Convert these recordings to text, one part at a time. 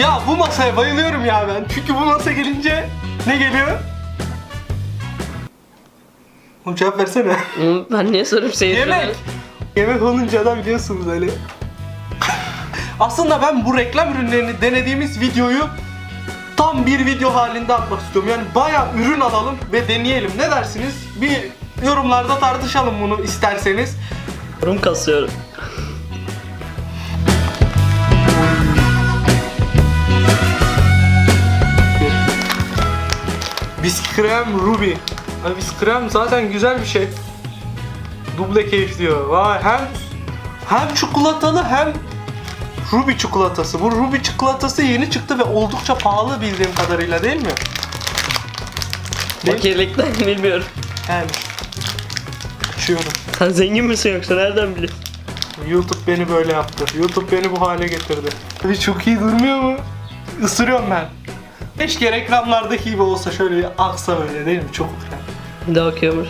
Ya bu masaya bayılıyorum ya ben. Çünkü bu masa gelince ne geliyor? Oğlum cevap versene. Hı, Ben niye sorup seyircilerime? Yemek. Yemek olunca da biliyorsunuz hani. Aslında ben bu reklam ürünlerini denediğimiz videoyu tam bir video halinde atmak istiyorum. Yani bayağı ürün alalım ve deneyelim. Ne dersiniz? Bir yorumlarda tartışalım bunu isterseniz. Yorum kasıyorum. Biskrem Ruby. Ay biskrem zaten güzel bir şey. Duble keyif diyor. Vay hem hem çikolatalı hem Ruby çikolatası. Bu Ruby çikolatası yeni çıktı ve oldukça pahalı bildiğim kadarıyla değil mi? Fakirlikten bilmiyorum. Yani. Açıyorum. Sen zengin misin yoksa nereden biliyorsun? YouTube beni böyle yaptı. YouTube beni bu hale getirdi. Abi çok iyi durmuyor mu? Isırıyorum ben. Keşke reklamlardaki gibi olsa şöyle aksa böyle değil mi? Çok. Bir de bakıyormuş.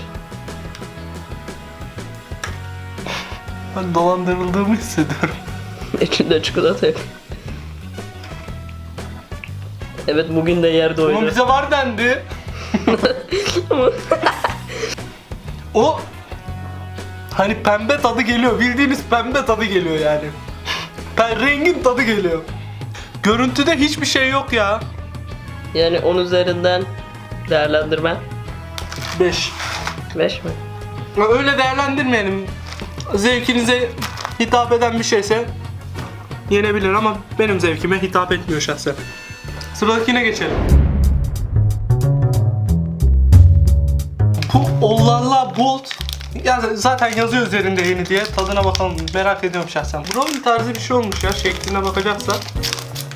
Ben dolandırıldığımı hissediyorum. İçinde çikolata yok. Evet bugün de yerde Ama oydu. bize var dendi. o hani pembe tadı geliyor. Bildiğiniz pembe tadı geliyor yani. Ben rengin tadı geliyor. Görüntüde hiçbir şey yok ya. Yani 10 üzerinden değerlendirmen 5. 5 mi? Öyle değerlendirmeyelim. Zevkinize hitap eden bir şeyse yenebilir ama benim zevkime hitap etmiyor şahsen. Sıradakine geçelim. Bu Ollalla Bolt ya zaten yazıyor üzerinde yeni diye tadına bakalım merak ediyorum şahsen. Brownie tarzı bir şey olmuş ya şekline bakacaksak.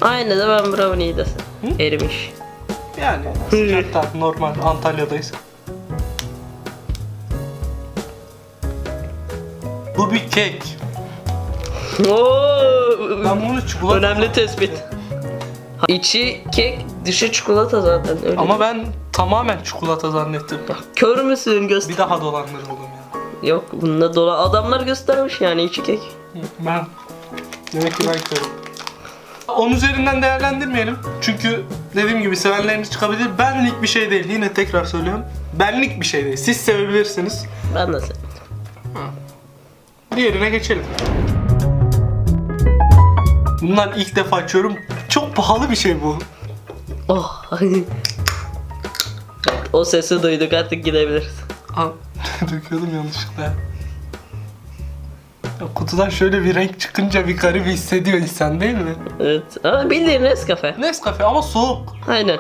Aynı da ben brownie desin. Erimiş. Yani sıcakta normal Antalya'dayız. Bu bir kek. Oo! Ben bunu çikolata... Önemli tespit. İçi kek, dışı çikolata zaten öyle. Ama ben tamamen çikolata zannettim. kör müsün göster? Bir daha dolandırıldım ya. Yok bunda dola adamlar göstermiş yani içi kek. Ben demek ki ben körüm. 10 üzerinden değerlendirmeyelim. Çünkü dediğim gibi sevenleriniz çıkabilir. Benlik bir şey değil. Yine tekrar söylüyorum. Benlik bir şey değil. Siz sevebilirsiniz. Ben de sen. Diğerine geçelim. Bundan ilk defa açıyorum. Çok pahalı bir şey bu. Oh. o sesi duyduk artık gidebiliriz. Aa, döküyordum yanlışlıkla. Kutudan şöyle bir renk çıkınca bir garip hissediyor insan değil mi? Evet. Ama bildiğin Nescafe. Nescafe ama soğuk. Aynen.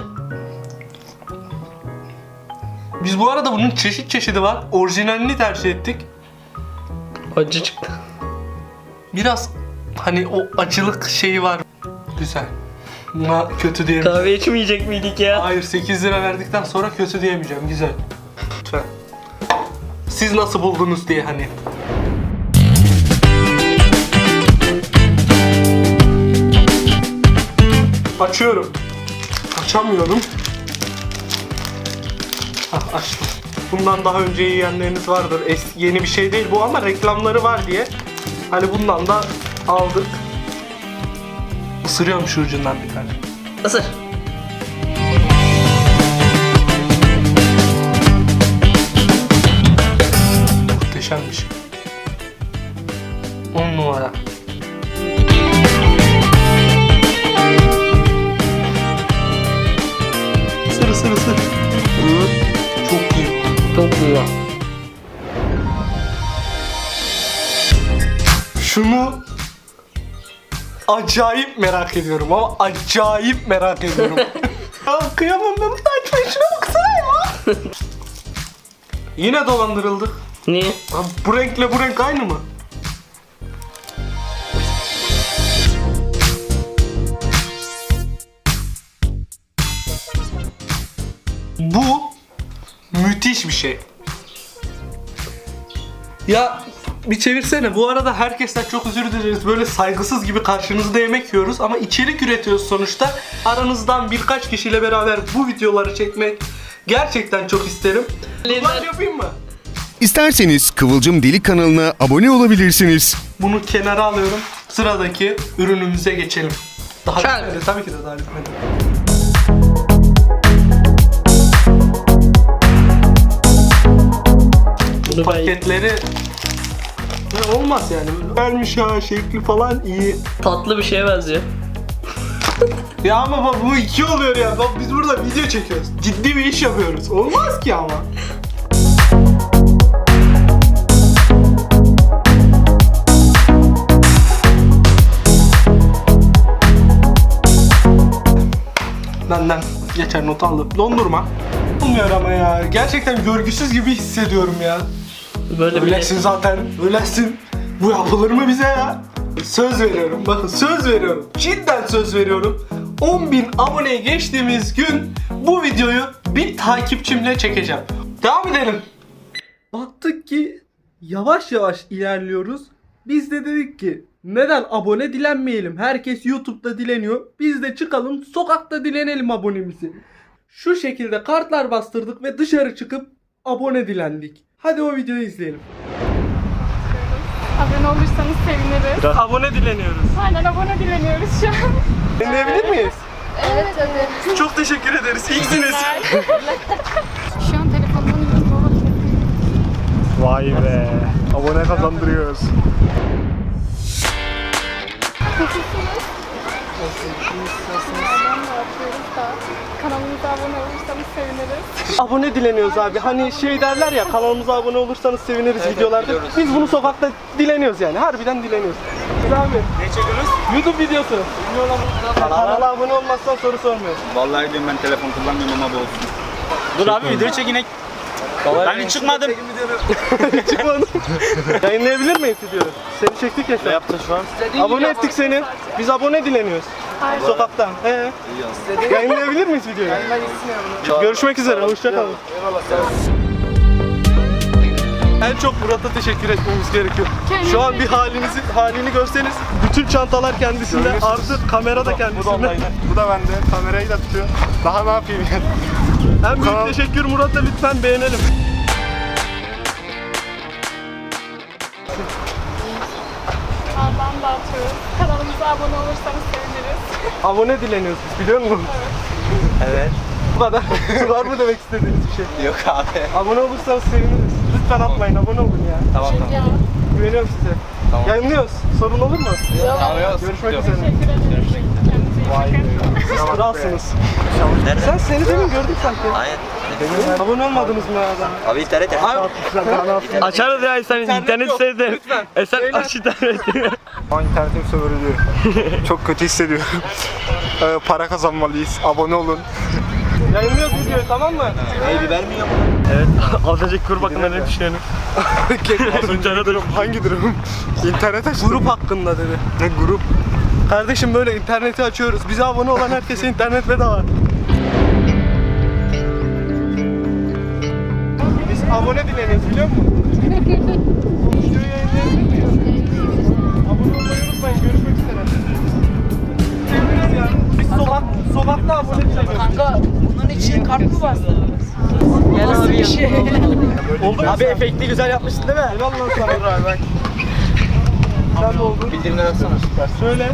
Biz bu arada bunun çeşit çeşidi var. Orijinalini tercih ettik. Acı çıktı. Biraz hani o acılık şeyi var. Güzel. Buna kötü diyemeyeceğim. Kahve içmeyecek miydik ya? Hayır 8 lira verdikten sonra kötü diyemeyeceğim. Güzel. Lütfen. Siz nasıl buldunuz diye hani. Açıyorum. Açamıyorum. Hah açtım. Bundan daha önce yiyenleriniz vardır. Es yeni bir şey değil bu ama reklamları var diye. Hani bundan da aldık. Isırıyorum şu ucundan bir tane. Isır. Muhteşem bir şey. 10 numara. Isır ısır. Çok iyi. Çok güzel. Şunu acayip merak ediyorum ama acayip merak ediyorum. ya kıyamam ben bunu açmayı şuna baksana ya. Yine dolandırıldık. Niye? Abi bu renkle bu renk aynı mı? Müthiş bir şey. Ya bir çevirsene. Bu arada herkesten çok özür dileriz. Böyle saygısız gibi karşınızda yemek yiyoruz ama içerik üretiyoruz sonuçta. Aranızdan birkaç kişiyle beraber bu videoları çekmek gerçekten çok isterim. Ben yapayım mı? İsterseniz Kıvılcım Deli kanalına abone olabilirsiniz. Bunu kenara alıyorum. Sıradaki ürünümüze geçelim. Daha bitmedi. Tabii ki de daha bitmedi. Bunu ben Paketleri ne olmaz yani. Vermiş ya şekli falan iyi. tatlı bir şeye benziyor. Ya ama bak bu iki oluyor ya. Bak biz burada video çekiyoruz. Ciddi bir iş yapıyoruz. Olmaz ki ama. Benden geçer not aldım. Dondurma. Olmuyor ama ya. Gerçekten görgüsüz gibi hissediyorum ya. Böyle Öylesin zaten. Öylesin. Bu yapılır mı bize ya? Söz veriyorum. Bakın söz veriyorum. Cidden söz veriyorum. 10.000 aboneye geçtiğimiz gün bu videoyu bir takipçimle çekeceğim. Devam edelim. Baktık ki yavaş yavaş ilerliyoruz. Biz de dedik ki neden abone dilenmeyelim? Herkes YouTube'da dileniyor. Biz de çıkalım sokakta dilenelim abonemizi. Şu şekilde kartlar bastırdık ve dışarı çıkıp abone dilendik. Hadi o videoyu izleyelim. Abone olursanız seviniriz. Abone dileniyoruz. Aynen abone dileniyoruz şu an. Dinleyebilir miyiz? Evet tabii. Çok teşekkür ederiz. İyisiniz. Şu an telefondan. Vay be. Abone kazandırıyoruz. Abone olursanız seviniriz. abone dileniyoruz abi. Hani şey derler ya kanalımıza abone olursanız seviniriz videolarda. Biz bunu sokakta dileniyoruz yani. Harbiden dileniyoruz. Biz abi. Ne çekiyoruz? YouTube videosu. Kanala abone olmazsan soru sormuyoruz. Vallahi diyorum ben telefon kullanmıyorum ama bu olsun. Dur abi video çekinek. Ben hiç çıkmadım. Çıkmadı. Yayınlayabilir miyiz videoyu? Seni çektik ya şu an. yaptın şu an? Abone ettik seni. Biz abone dileniyoruz. Sokaktan. He. Yayınlayabilir miyiz videoyu? Görüşmek üzere. Hoşçakalın. En çok Murat'a teşekkür etmemiz gerekiyor. Şu an bir halinizi halini görseniz bütün çantalar kendisinde artık kamera da kendisinde. Bu da bende. Kamerayı da tutuyor. Daha ne yapayım yani? En büyük Kanal- teşekkür Murat'a lütfen beğenelim. Ağdan dağıtıyoruz. Kanalımıza abone olursanız. Abone dileniyoruz biz biliyor musun? Evet. Bu kadar. Var mı demek istediğiniz bir şey? Yok abi. Abone olursanız seviniriz. Lütfen atmayın abone olun ya. Tamam tamam. Güveniyorum size. Tamam. Yayınlıyoruz. Sorun olur mu? Tamam yok. Görüşmek yok. üzere. Teşekkür ederim. Kendinize iyi bakın. Siz kralsınız. Sen seni demin gördük sanki. Hayır. Abone olmadınız mı adam? Abi internet ya. Açarız ya sen internet sevdin. Lütfen. E sen aç interneti. Şu an internetim sömürülüyor. Çok kötü hissediyorum. Ee, para kazanmalıyız. Abone olun. Yayınlıyoruz videoyu tamam mı? Baby vermiyor mu? evet. Az önceki kur bakımda ne düşünüyorsun? Az önce ne durum? Hangi durum? İnternet açtım. Grup hakkında dedi. Ne grup? Kardeşim böyle interneti açıyoruz. Bize abone olan herkese internet bedava. Abone dileniyoruz biliyor musun? Yayınlayabilir miyiz? Abone olmayı unutmayın. Görüşmek üzere. Seviniriz ya. Biz sokak, sokakta abone dileniyoruz. Kanka bunun için kart mı bastın? Ya nasıl bir şey? Oldu mu? Abi efekti güzel yapmışsın değil mi? Helal lan sana abi bak. Sen de oldun. Bildirimleri açsana. Söyle.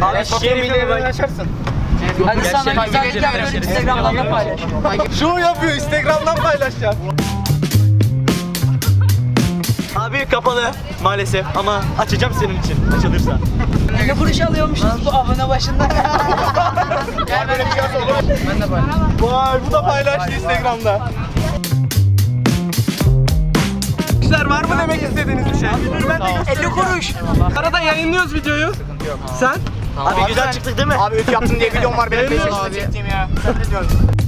Abi şişeyi bildirimleri açarsın. Hadi sana güzel güzel Instagram'dan da paylaş. Şu yapıyor Instagram'dan paylaşacağım. Abi kapalı maalesef ama açacağım senin için açılırsa. Ne kuruş alıyormuşuz bu abone başında. Gel böyle bir şey Ben de paylaş. Vay bu da paylaştı Instagram'da. Arkadaşlar var mı demek istediğiniz bir şey? 50 kuruş. Arada yayınlıyoruz videoyu. Sen? Abi güzel çıktık değil mi? Abi ütü yaptım diye videom var benim. Beğeniyorum Beş abi. çektiğim ya. Sen ne diyorsun?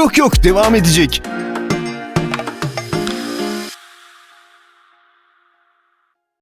Yok yok devam edecek.